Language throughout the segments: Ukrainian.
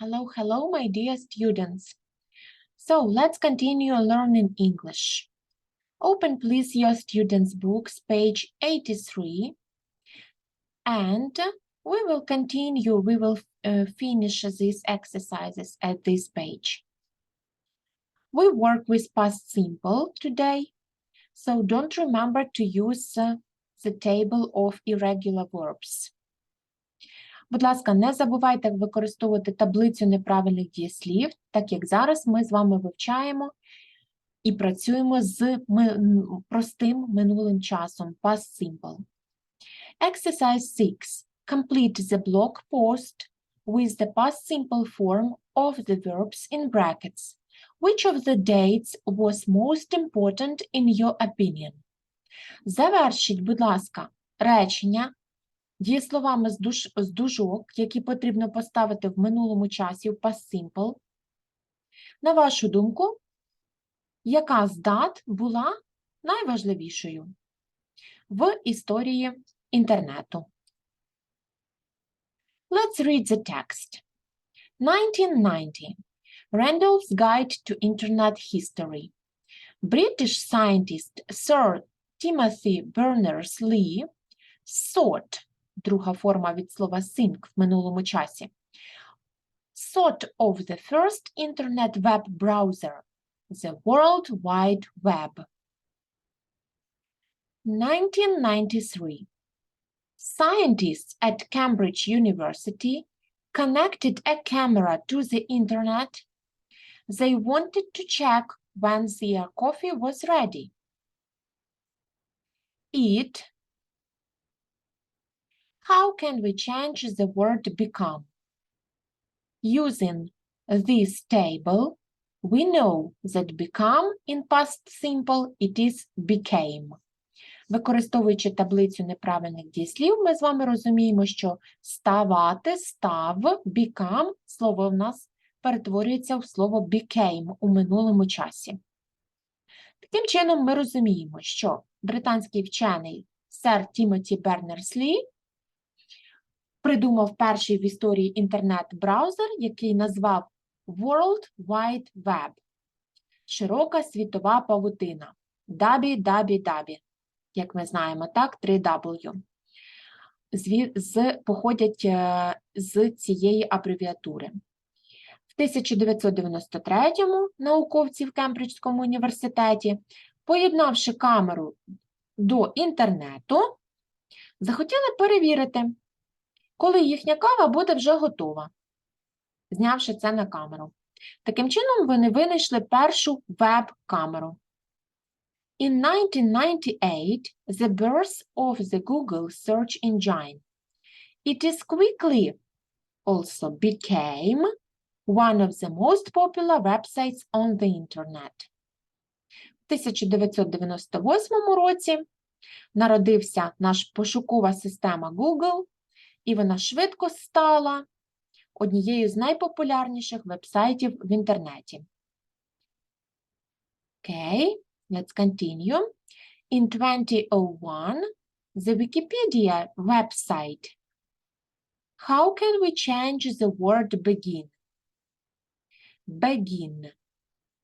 Hello, hello, my dear students. So let's continue learning English. Open, please, your students' books, page 83. And we will continue, we will uh, finish these exercises at this page. We work with past simple today, so don't remember to use uh, the table of irregular verbs. Будь ласка, не забувайте використовувати таблицю неправильних дієслів, так як зараз ми з вами вивчаємо і працюємо з простим минулим часом, past simple. Exercise 6. Complete the blog post with the past simple form of the verbs in brackets. Which of the dates was most important in your opinion? Завершіть, будь ласка, речення дієсловами з, дужок, які потрібно поставити в минулому часі в past simple. На вашу думку, яка з дат була найважливішою в історії інтернету? Let's read the text. 1990. Randolph's Guide to Internet History. British scientist Sir Timothy Berners-Lee sought друга форма від слова think в минулому часі. Sought of the first internet web browser, the World Wide Web. 1993. Scientists at Cambridge University connected a camera to the internet. They wanted to check when their coffee was ready. It how can we change the word become? Using this table, we know that become in past simple it is became. Використовуючи таблицю неправильних дієслів, ми з вами розуміємо, що ставати, став, become, слово в нас перетворюється в слово became у минулому часі. Таким чином, ми розуміємо, що британський вчений сер Тімоті Бернерс-Лі придумав перший в історії інтернет-браузер, який назвав World Wide Web. Широка світова павутина. WWW. Як ми знаємо, так, 3W. Зві- з, походять е, з цієї абревіатури. В 1993-му науковці в Кембриджському університеті, поєднавши камеру до інтернету, захотіли перевірити, коли їхня кава буде вже готова, знявши це на камеру. Таким чином, вони винайшли першу веб-камеру. In 1998, the birth of the Google search engine. It is quickly also became one of the most popular websites on the internet. В 1998 році народився наш пошукова система Google, і вона швидко стала однією з найпопулярніших вебсайтів в інтернеті. Okay, let's continue. In 2001, the Wikipedia website. How can we change the word begin? Begin.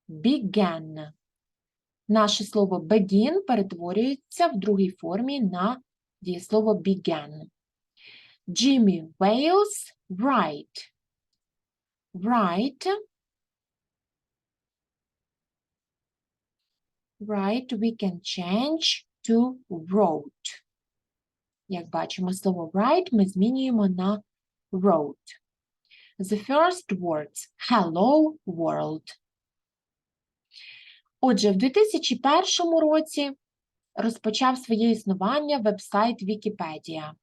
Began. Наше слово begin перетворюється в другій формі на дієслово began. Jimmy Wales write. Write. Write we can change to wrote. Як бачимо, слово write ми змінюємо на wrote. The first words Hello world. Отже, в 2001 році розпочав своє існування вебсайт Вікіпедія.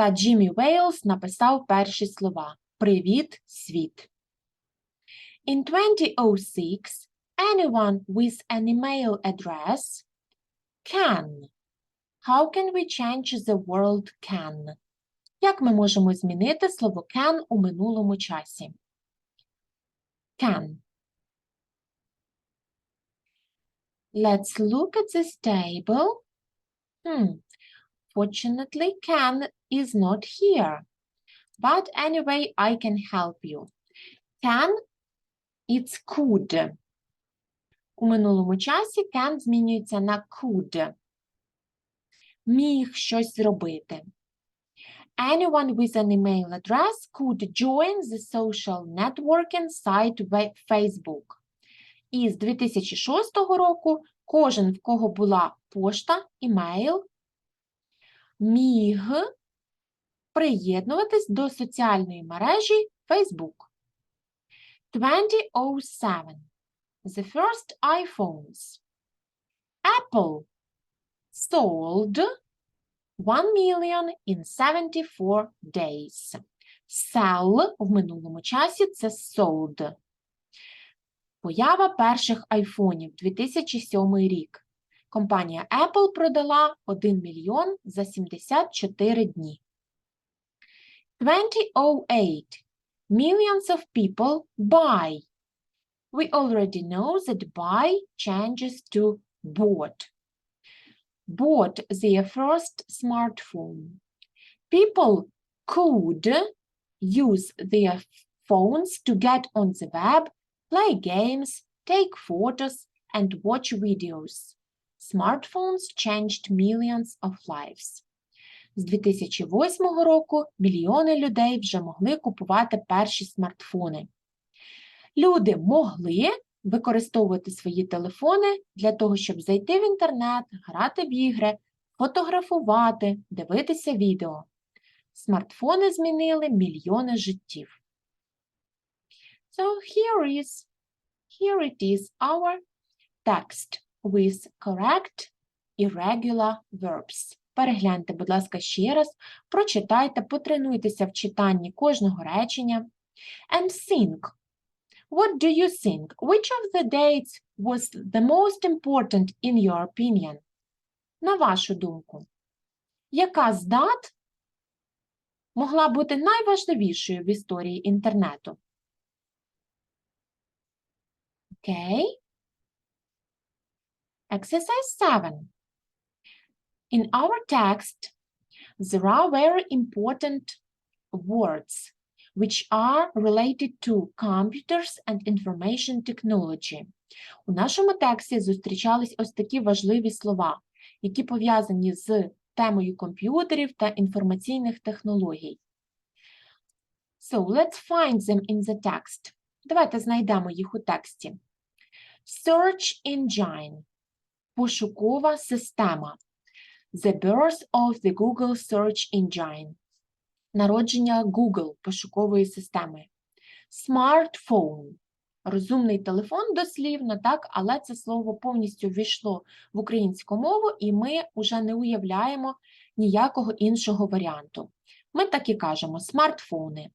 Та Джиммі Вейлс написав перші слова Привіт, світ. In 2006, anyone with an email address can. How can we change the word can? Як ми можемо змінити слово can у минулому часі? Can. Let's look at this table. Hmm. Fortunately, can is not here. But anyway, I can help you. Can – it's could. У минулому часі can змінюється на could. Міг щось зробити. Anyone with an email address could join the social networking site Facebook. І з 2006 року кожен, в кого була пошта, імейл, міг приєднуватись до соціальної мережі Facebook. 2007. The first iPhones. Apple sold 1 million in 74 days. Sell в минулому часі це sold. Поява перших айфонів 2007 рік. Компанія Apple продала 1 мільйон за 74 дні. 2008. Millions of people buy. We already know that buy changes to bought. Bought their first smartphone. People could use their phones to get on the web, play games, take photos, and watch videos. Smartphones changed millions of lives. З 2008 року мільйони людей вже могли купувати перші смартфони. Люди могли використовувати свої телефони для того, щоб зайти в інтернет, грати в ігри, фотографувати, дивитися відео. Смартфони змінили мільйони життів. So here is, here it is our text with correct irregular verbs. Перегляньте, будь ласка, ще раз, прочитайте, потренуйтеся в читанні кожного речення. And think. What do you think? Which of the dates was the most important in your opinion? На вашу думку, яка з дат могла бути найважливішою в історії інтернету? Окей. Exercise 7. In our text, there are very important words which are related to computers and information technology. У нашому тексті зустрічались ось такі важливі слова, які пов'язані з темою комп'ютерів та інформаційних технологій. So, let's find them in the text. Давайте знайдемо їх у тексті. Search engine – пошукова система. The birth of the Google Search Engine. Народження Google пошукової системи. Smartphone. Розумний телефон дослівно, так, але це слово повністю ввійшло в українську мову, і ми вже не уявляємо ніякого іншого варіанту. Ми так і кажемо смартфони.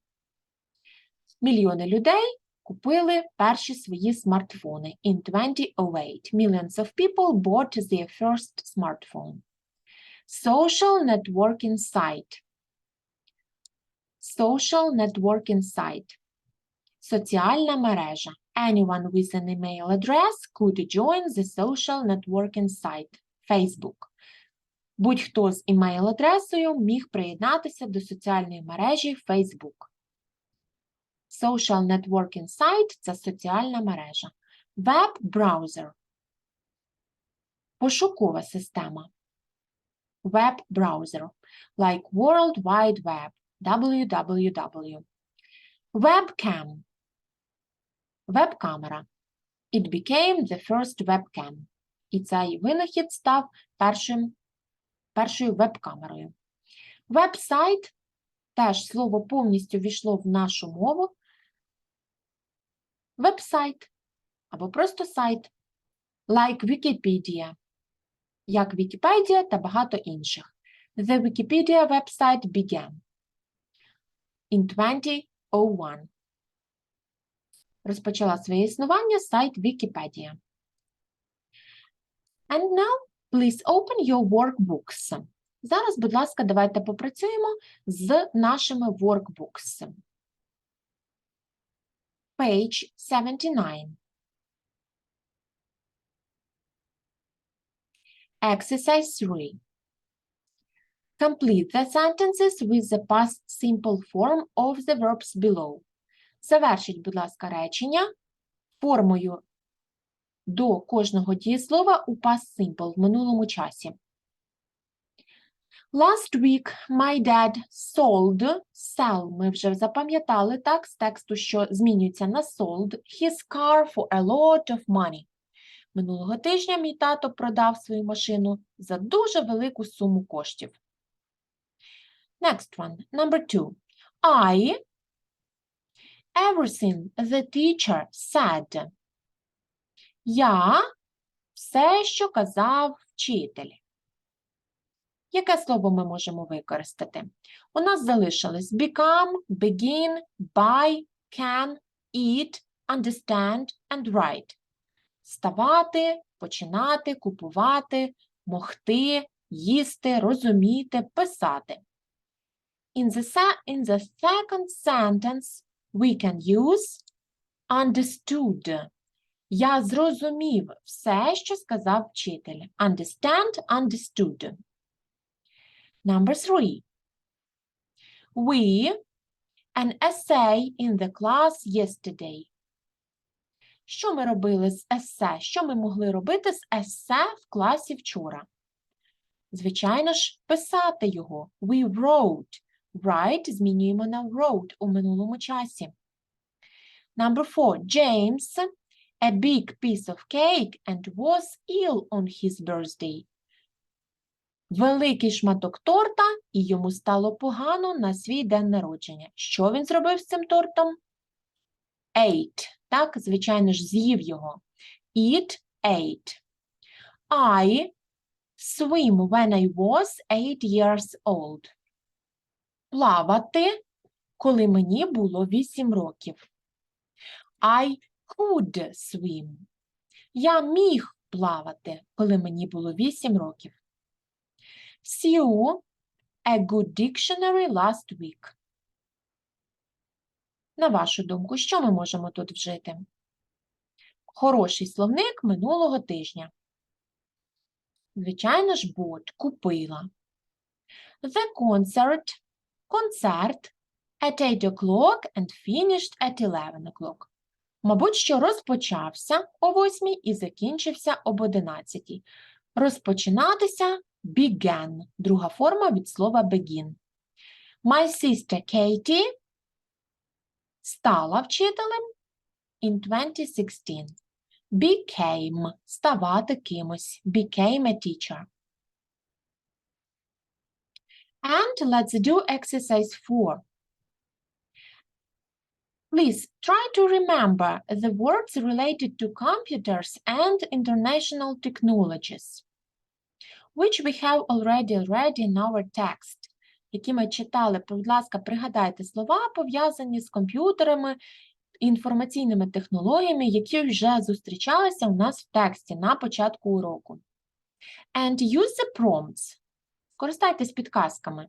Мільйони людей купили перші свої смартфони in 2008. Millions of people bought their first smartphone. Social networking site. Social networking site. Соціальна мережа. Anyone with an email address could join the social networking site Facebook. Будь-хто з імейл-адресою міг приєднатися до соціальної мережі Facebook. Social networking site – це соціальна мережа. Веб-браузер. Пошукова система. Веб-браузер. Like World Wide Web. www. Webcam. Веб-камера. It became the first webcam. І цей винахід став першим, першою веб-камерою. Веб-сайт теж слово повністю війшло в нашу мову. Веб-сайт або просто сайт. Like Wikipedia. Як Вікіпедія та багато інших. The Wikipedia website began in 2001. Розпочала своє існування сайт Wikipedia. And now, please open your workbooks. Зараз, будь ласка, давайте попрацюємо з нашими workbooks. Page 79. Exercise 3. Complete the sentences with the past simple form of the verbs below. Завершіть, будь ласка, речення формою до кожного дієслова у past simple в минулому часі. Last week my dad sold, sell ми вже запам'ятали так з тексту, що змінюється на sold, his car for a lot of money. Минулого тижня мій тато продав свою машину за дуже велику суму коштів. Next one, number two. I everything the teacher said. Я все, що казав вчитель. Яке слово ми можемо використати? У нас залишилось become, begin, buy, can, eat, understand and write. Ставати, починати, купувати, могти, їсти, розуміти, писати. In the, in the second sentence we can use understood. Я зрозумів все, що сказав вчитель. Understand, understood. Number three. We an essay in the class yesterday. Що ми робили з есе? Що ми могли робити з есе в класі вчора? Звичайно ж, писати його. We wrote. Write змінюємо на wrote у минулому часі. Number four. James a big piece of cake and was ill on his birthday. Великий шматок торта, і йому стало погано на свій день народження. Що він зробив з цим тортом? Ate. Так, звичайно ж, з'їв його. Eat, ate. I swim when I was eight years old. Плавати, коли мені було 8 років. I could swim. Я міг плавати, коли мені було 8 років. Sue a good dictionary last week. На вашу думку, що ми можемо тут вжити? Хороший словник минулого тижня. Звичайно ж, bought, купила. The concert, концерт at 8 o'clock and finished at 11 o'clock. Мабуть, що розпочався о 8 і закінчився об 11. Розпочинатися began, друга форма від слова begin. My sister Katie стала вчителем in 2016. Became – ставати кимось. Became a teacher. And let's do exercise 4. Please try to remember the words related to computers and international technologies, which we have already read in our text. Які ми читали, будь ласка, пригадайте слова, пов'язані з комп'ютерами, інформаційними технологіями, які вже зустрічалися у нас в тексті на початку уроку. And use the prompts. Скористайтесь підказками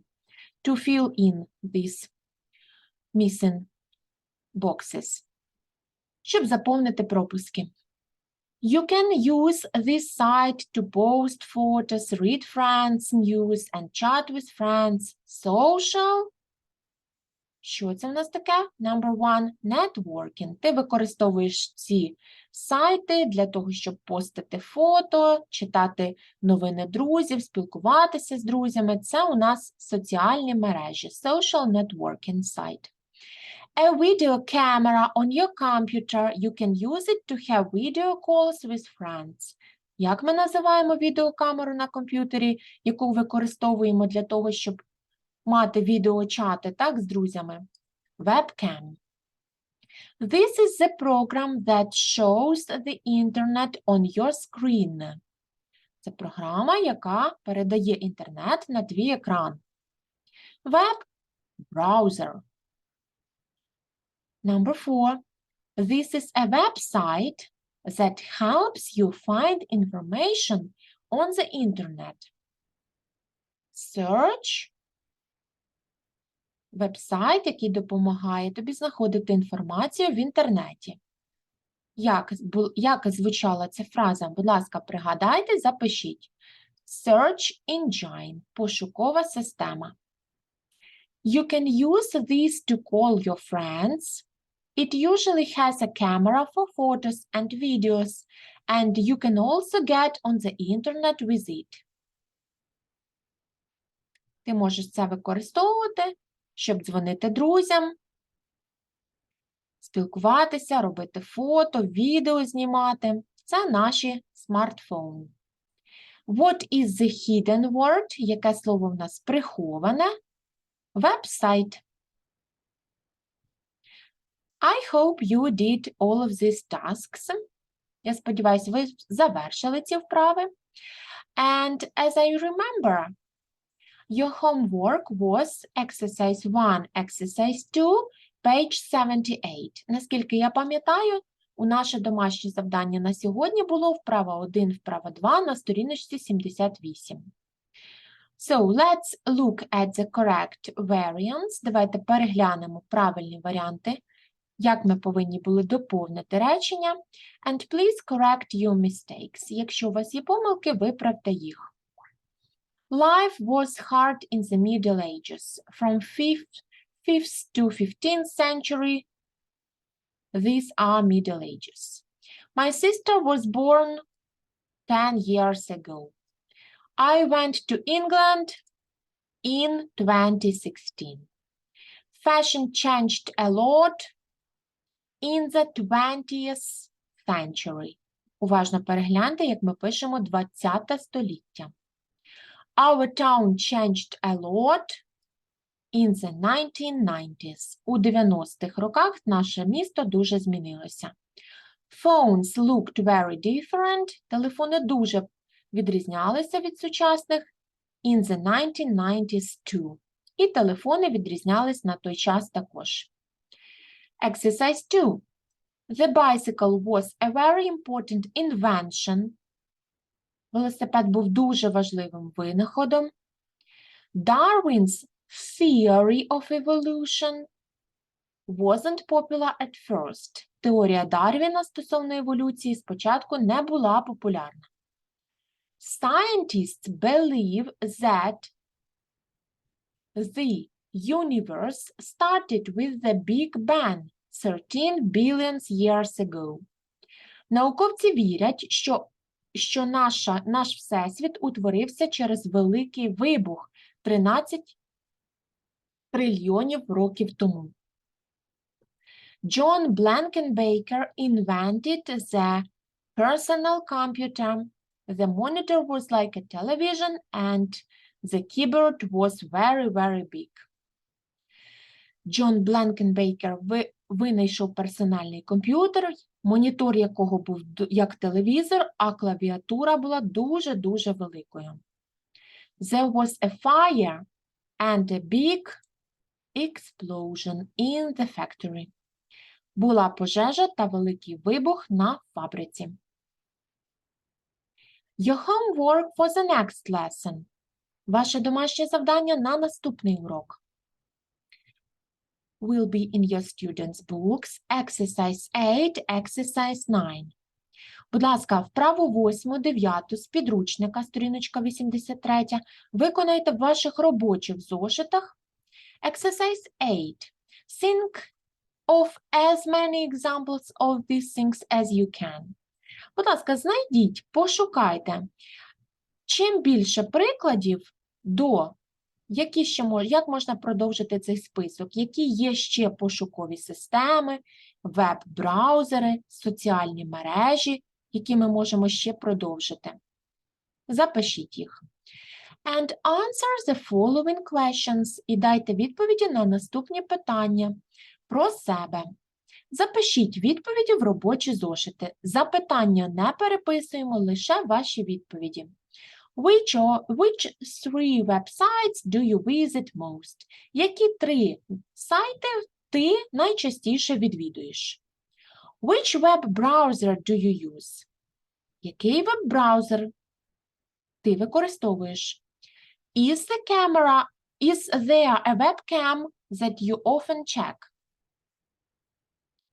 to fill in these missing boxes, щоб заповнити пропуски. You can use this site to post photos, read friends' news and chat with friends. Social. Що це в нас таке? Number one – networking. Ти використовуєш ці сайти для того, щоб постити фото, читати новини друзів, спілкуватися з друзями. Це у нас соціальні мережі. Social networking site. A video camera on your computer. You can use it to have video calls with friends. Як ми називаємо відеокамеру на комп'ютері, яку використовуємо для того, щоб мати відеочати, так, з друзями? Webcam. This is the program that shows the internet on your screen. Це програма, яка передає інтернет на твій екран. Web – browser. Number four, this is a website that helps you find information on the internet. Search вебсайт, який допомагає тобі знаходити інформацію в інтернеті. Як, як звучала ця фраза? Будь ласка, пригадайте, запишіть. Search engine – пошукова система. You can use this to call your friends It usually has a camera for photos and videos, and you can also get on the internet with it. Ти можеш це використовувати, щоб дзвонити друзям, спілкуватися, робити фото, відео знімати. Це наші смартфони. What is the hidden word? Яке слово в нас приховане? Веб-сайт. I hope you did all of these tasks. Я сподіваюся, ви завершили ці вправи. And as I remember, your homework was exercise 1, exercise 2, page 78. Наскільки я пам'ятаю, у наше домашнє завдання на сьогодні було вправа 1, вправа 2 на сторіночці 78. So, let's look at the correct variants. Давайте переглянемо правильні варіанти, як ми повинні були доповнити речення. And please correct your mistakes. Якщо у вас є помилки, виправте їх. Life was hard in the Middle Ages. From 5th, 5th to 15th century, these are Middle Ages. My sister was born 10 years ago. I went to England in 2016. Fashion changed a lot in the 20th century. Уважно перегляньте, як ми пишемо 20 століття. Our town changed a lot in the 1990s. У 90-х роках наше місто дуже змінилося. Phones looked very different. Телефони дуже відрізнялися від сучасних in the 1990s too. І телефони відрізнялись на той час також. Exercise 2. The bicycle was a very important invention. Велосипед був дуже важливим винаходом. Darwin's theory of evolution wasn't popular at first. Теорія Дарвіна стосовно еволюції спочатку не була популярна. Scientists believe that the universe started with the Big Bang 13 billion years ago. Науковці вірять, що, що наша, наш Всесвіт утворився через великий вибух 13 трильйонів років тому. John Blankenbaker invented the personal computer. The monitor was like a television and the keyboard was very, very big. Джон Бленкенбейкер винайшов персональний комп'ютер, монітор якого був як телевізор, а клавіатура була дуже-дуже великою. There was a fire and a big explosion in the factory. Була пожежа та великий вибух на фабриці. Your homework for the next lesson. Ваше домашнє завдання на наступний урок. Will be in your students' books, exercise 8, exercise 9. Будь ласка, вправу 8, 9 з підручника, сторіночка 83, виконайте в ваших робочих зошитах. Exercise 8. Think of as many examples of these things as you can. Будь ласка, знайдіть, пошукайте. Чим більше прикладів до, які ще мож, як можна продовжити цей список, які є ще пошукові системи, веб-браузери, соціальні мережі, які ми можемо ще продовжити. Запишіть їх. And answer the following questions і дайте відповіді на наступні питання про себе. Запишіть відповіді в робочі зошити. Запитання не переписуємо, лише ваші відповіді. Which, o- which three websites do you visit most? Які три сайти ти найчастіше відвідуєш? Which web browser do you use? Який веб-браузер ти використовуєш? Is the camera, is there a webcam that you often check?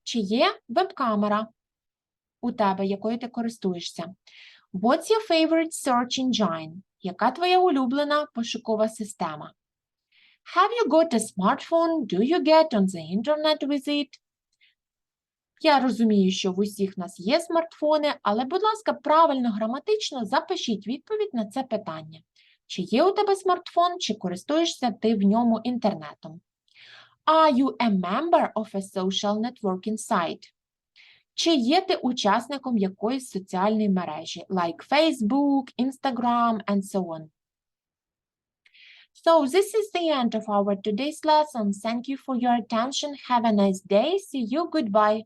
Чи є веб-камера у тебе, якою ти користуєшся? What's your favorite search engine? Яка твоя улюблена пошукова система? Have you got a smartphone? Do you get on the internet with it? Я розумію, що в усіх нас є смартфони, але, будь ласка, правильно граматично запишіть відповідь на це питання. Чи є у тебе смартфон, чи користуєшся ти в ньому інтернетом? Are you a member of a social networking site? Чи є ти учасником якоїсь соціальної мережі, like Facebook, Instagram, and so on? So this is the end of our today's lesson. Thank you for your attention. Have a nice day. See you. Goodbye.